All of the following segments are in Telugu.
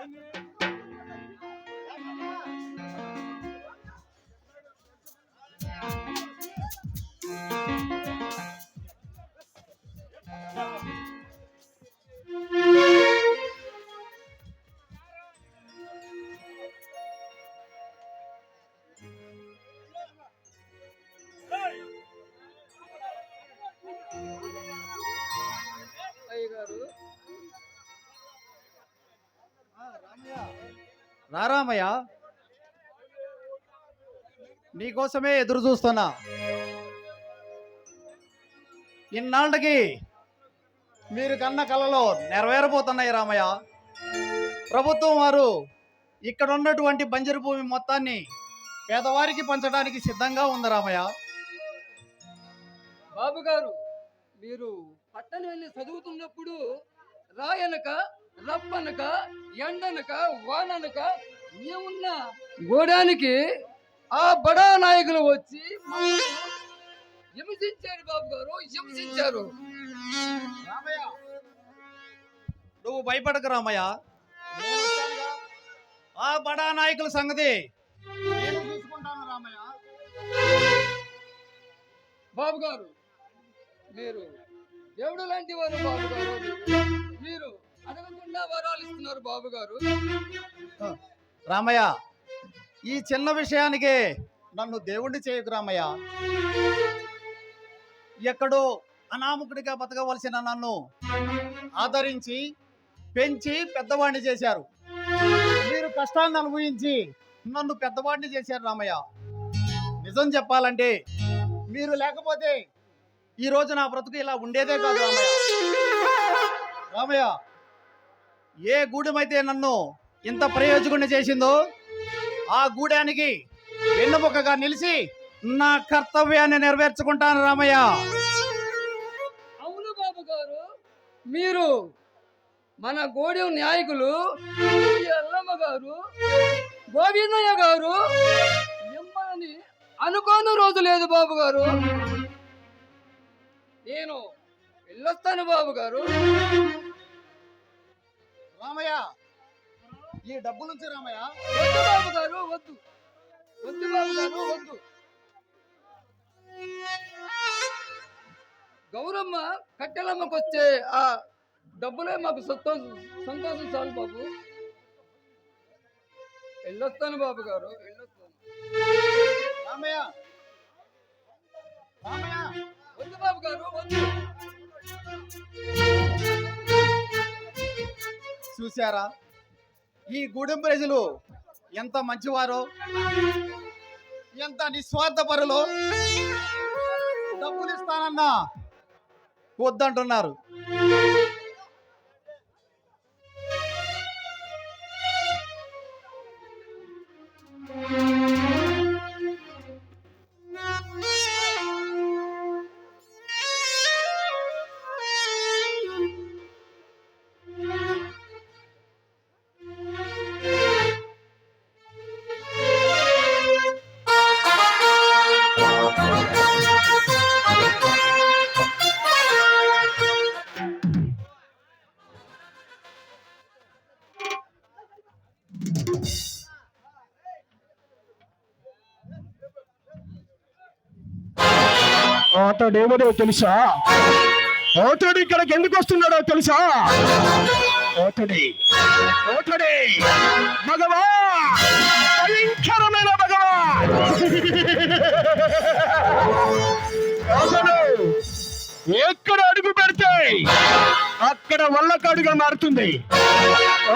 thank you రారామయ్య నీకోసమే ఎదురు చూస్తున్నా. ఇన్నాళ్ళకి మీరు కన్న కలలో నెరవేరబోతున్నాయి రామయ్య. ప్రభుత్వం వారు ఇక్కడ ఉన్నటువంటి బంజరు భూమి మొత్తాన్ని పేదవారికి పంచడానికి సిద్ధంగా ఉంది రామయ్య. బాబు గారు మీరు పట్టణం వెళ్ళి చదువుతున్నప్పుడు రాయనక రప్పనక ఎండనక వాననక మేమున్న గోడానికి ఆ బడా నాయకులు వచ్చి హింసించారు బాబు గారు హింసించారు రామయ్య నువ్వు భయపడకు రామయ్య. ఆ బడా నాయకుల సంగతి నేను చూసుకుంటాను రామయ్య. బాబు గారు మీరు దేవుడు లాంటి వారు బాబు గారు? మీరు అడగకుండా వరాలు ఇస్తున్నారు బాబు గారు. రామయ్య ఈ చిన్న విషయానికే నన్ను దేవుణ్ణి చేయకు రామయ్య. ఎక్కడో అనామకుడిగా బతకవలసిన నన్ను ఆదరించి పెంచి పెద్దవాడిని చేశారు. మీరు కష్టాన్ని అనుభవించి నన్ను పెద్దవాడిని చేశారు రామయ్య. నిజం చెప్పాలంటే మీరు లేకపోతే ఈరోజు నా బ్రతుకు ఇలా ఉండేదే కాదు రామయ్య. రామయ్య ఏ గూడెమైతే నన్ను ఇంత ప్రయోజకుడిని చేసిందో ఆ గూడానికి వెన్నుముకగా నిలిచి నా కర్తవ్యాన్ని నెరవేర్చుకుంటాను రామయ్య. అవును బాబు గారు మీరు మన గోడెం నాయకులు ఎల్లమ్మ గారు గోవిందయ్య గారు మిమ్మల్ని అనుకోని రోజు లేదు బాబు గారు నేను వెళ్ళొస్తాను బాబు గారు రామయ్య! ఈ డబ్బు నుంచి రామయ్య! వద్దు బాబు గారు వద్దు. వద్దు బాబు గారు వద్దు. గౌరమ్మ కట్టెలమ్మకు వచ్చే ఆ డబ్బులే మాకు సంతోషం సంతోషం చాలు బాబు. వెళ్ళొస్తాను బాబు గారు వెళ్ళొస్తాను. రామయ్య! రామయ్య! వద్దు బాబు గారు వద్దు. చూశారా? ఈ గూడెం ప్రజలు ఎంత మంచివారో ఎంత నిస్వార్థపరులో డబ్బులు ఇస్తానన్నా వద్దంటున్నారు అతడేమో తెలుసా? అతడు ఇక్కడికి ఎందుకు వస్తున్నాడో తెలుసా? అతడి అతడి భగవా భయంకరమైన భగవా అతడు ఎక్కడ అడుగు పెడితే అక్కడ వల్లకాడుగా మారుతుంది.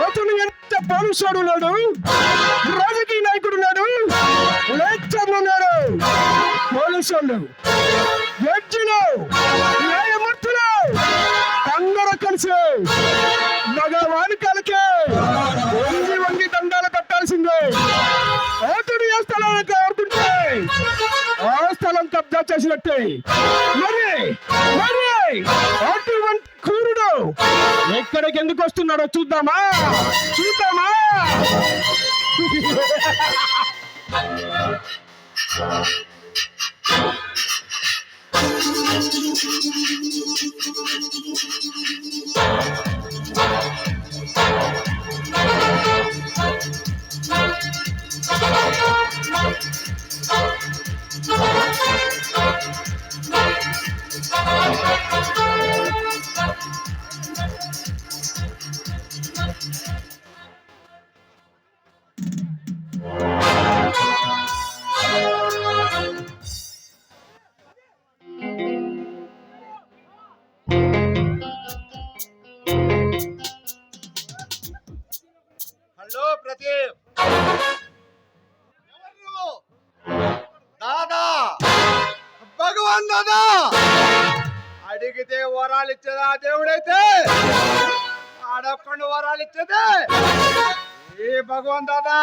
అతను ఎంత పోలీసుడు ఉన్నాడు? రాజకీయ నాయకుడు ఉన్నాడు? లెక్చర్లు ఉన్నాడు పోలీసులు జడ్జిలు న్యాయమూర్తులు అందరూ కలిసి భగవాని కలికి వంగి వంగి దండాలు కట్టాల్సిందే. అతడు ఏ స్థలాన్ని కోరుకుంటే ఆ స్థలం కబ్జా చేసినట్టే. మరి మరి అటువంటి కూరుడు ఎక్కడికి ఎందుకు వస్తున్నాడో చూద్దామా? చూద్దామా? హలో thank you వరాలు ఇచ్చేదా దేవుడైతే? అడగకుండా వరాలు ఇచ్చేదే ఏ భగవాన్ దాదా?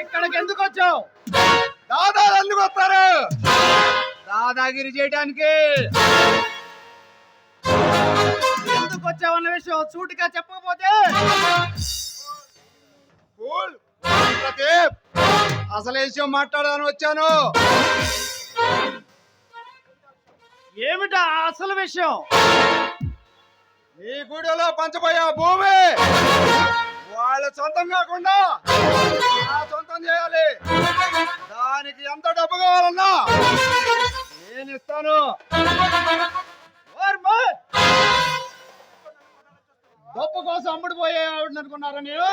ఇక్కడికి ఎందుకు వచ్చావు? దాదా ఎందుకు వస్తారు? దాదాగిరి చేయడానికి ఎందుకు వచ్చావన్న విషయం సూటిగా చెప్పకపోతే? అసలు ఏ విషయం మాట్లాడాలని వచ్చాను? ఏమిటా అసలు విషయం? ఈ గుడిలో పంచబోయే భూమి వాళ్ళ సొంతం కాకుండా నా సొంతం చేయాలి. దానికి ఎంత డబ్బు కావాలన్నా నేను ఇస్తాను. డబ్బు కోసం అమ్ముడు పోయే ఆవిడ అనుకున్నారా మీరు?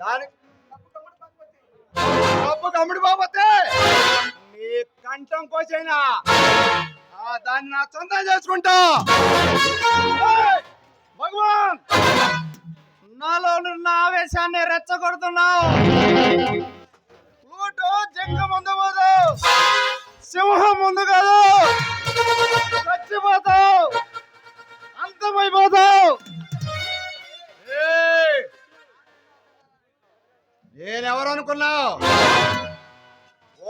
దానికి డబ్బు కమ్ముడు బాబతే. నీ కంఠం కోసైనా? ఆ దాన్ని నా సొంతం చేసుకుంటా. భగవాన్! నాలో ఉన్న ఆవేశాన్ని రెచ్చగొడుతున్నావు. ప్లూటో జంగ ముందు పోదు. సింహం ముందు కాదు. చచ్చిపోతావు. అంతమైపోతావు. ఏయ్! నేనెవరు అనుకున్నావు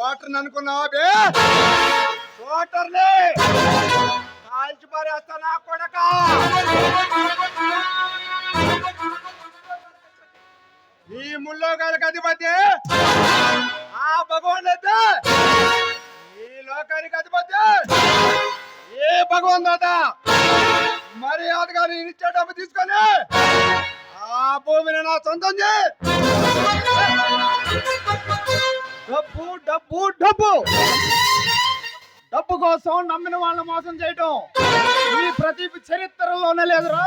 ఓటర్ని అనుకున్నావా బే? ఓటర్ని కాల్చి పారేస్తా నా కొడక! ఈ ముల్లో గారికి అధిపతి! ఆ భగవాన్ అయితే ఈ లోకానికి అధిపతి! ఏ భగవాన్ దాత మర్యాద గారు ఇచ్చే డబ్బు తీసుకొని ఆ భూమిని నా సొంతం చేయి! డబ్బు డబ్బు డబ్బు. డబ్బు కోసం నమ్మిన వాళ్ళని మోసం చేయటం ఈ ప్రతి చరిత్రలోనే లేదురా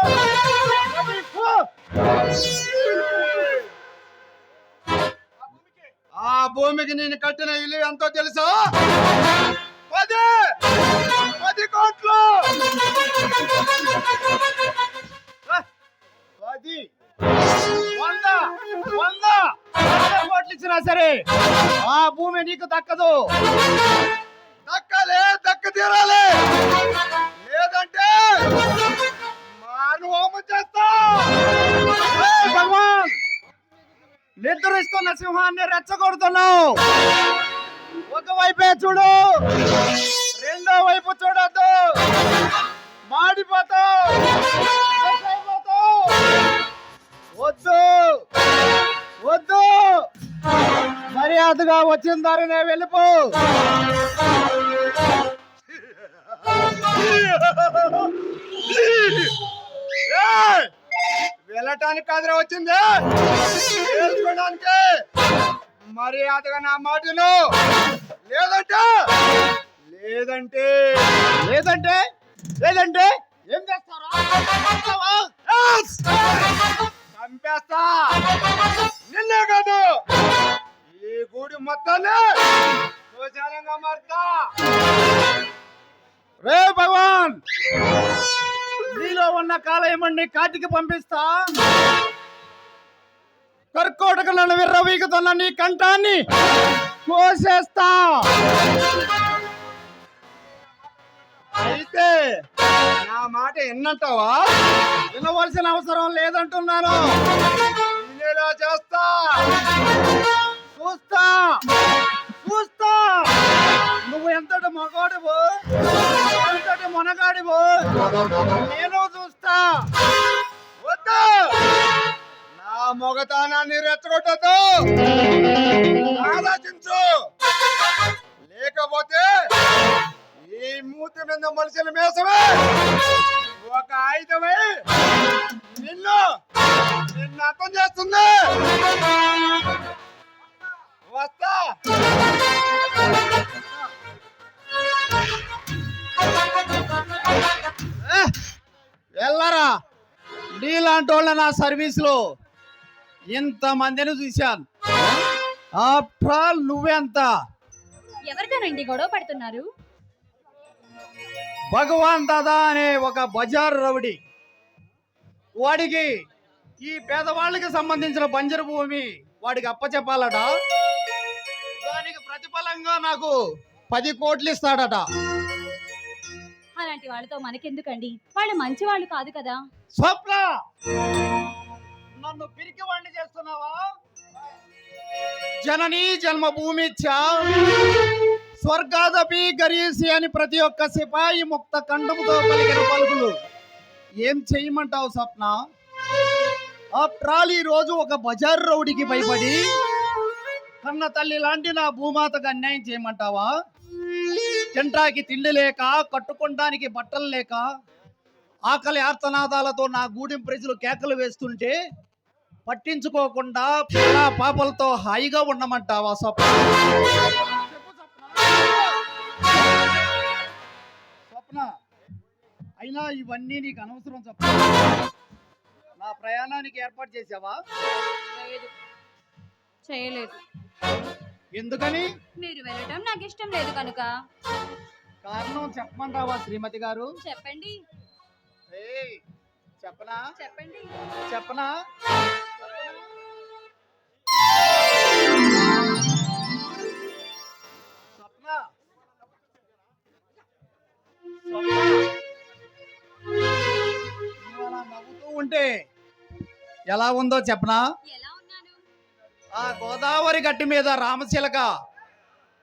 ఆ భూమికి నేను కట్టిన ఇల్లు ఎంతో తెలుసా? పది. పది కోట్లు. ఇచ్చినా సరే ఆ భూమి నీకు దక్కదు. దక్కాలి దక్క తీరాలి. లేదంటే మాను హోమం చేస్తా. భగవాన్ నిద్రిస్తున్న సింహాన్ని రెచ్చగొడుతున్నావు. ఒకవైపే చూడు రెండో వైపు చూడొద్దు. మాడిపోతావు. మర్యాదగా వచ్చిన దారినే వెళ్ళిపో. వెళ్ళటానికి కాదురా వచ్చింది. తెలుసుకోవడానికి. మర్యాదగా నా మాటలు లేదంటే? లేదంటే? లేదంటే? లేదంటే? ఏం చేస్తారా చంపేస్తా. నిన్నే కాదు. ఈ గుడి మొత్తాన్ని మారుతా. రే భగవాన్! నీలో ఉన్న కాలయమణ్ణి కాటికి పంపిస్తా. కర్కోటక నన్ను విర్రవీగుతున్న నీ కంఠాన్ని కోసేస్తా. అయితే నా మాట ఎన్నంటావా? వినవలసిన అవసరం లేదంటున్నాను. నువ్వు ఎంతటి మగాడివో? ఎంతటి మొనగాడివో? నేను చూస్తా. వద్దు. నా మొగతానాన్ని రెచ్చగొట్టద్దు. ఆలోచించు. లేకపోతే ఈ మూతి మీద మనుషుల మేసమే ఒక ఆయుధమే నిన్ను నిన్ను అర్థం చేస్తుంది. వస్తా. వెళ్ళరా? నీలాంటి వాళ్ళ నా సర్వీస్లో ఇంతమందిని చూశాను. ఆఫ్టర్ ఆల్ నువ్వెంత ఎవరితోనండి గొడవ పడుతున్నారు? భగవాన్ దాదా అనే ఒక బజార్ రౌడీ. వాడికి ఈ పేదవాళ్ళకి సంబంధించిన బంజరు భూమి వాడికి అప్పచెప్పాలట. దానికి ప్రతిఫలంగా నాకు పది కోట్లు ఇస్తాడట. అలాంటి వాళ్ళతో మనకెందుకండి? వాళ్ళు మంచి వాళ్ళు కాదు కదా. స్వప్న! నన్ను పిరికి వాడిని చేస్తున్నావా? జననీ జన్మభూమి స్వర్గాదపి గరీసి అని ప్రతి ఒక్క సిపాయి ముక్త కండముతో పలికిన పలుకులు. ఏం చేయమంటావు స్వప్న? ఆఫ్టర్ ఆల్ ఈ రోజు ఒక బజార్ రౌడికి భయపడి కన్న తల్లి లాంటి నా భూమాతకు అన్యాయం చేయమంటావా? తింటాకి తిండి లేక కట్టుకోవడానికి బట్టలు లేక ఆకలి ఆర్తనాదాలతో నా గూడెం ప్రజలు కేకలు వేస్తుంటే పట్టించుకోకుండా పాపలతో హాయిగా ఉండమంటావా స్వప్న? స్వప్న. అయినా ఇవన్నీ నీకు అనవసరం స్వప్న. నా ప్రయాణానికి ఏర్పాటు చేసావా? చేయలేదు. ఎందుకని? మీరు వెళ్ళటం నాకు ఇష్టం లేదు కనుక. కారణం చెప్పమంటావా శ్రీమతి గారు? చెప్పండి. చెప్పనా? చెప్పండి. చెప్పనా? అలా నవ్వుతూ ఉంటే ఎలా ఉందో చెప్పనా? ఆ గోదావరి గట్టి మీద రామచిలక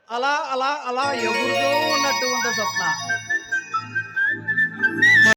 అలా అలా అలా ఎగురుతూ ఉన్నట్టు ఉంది స్వప్న.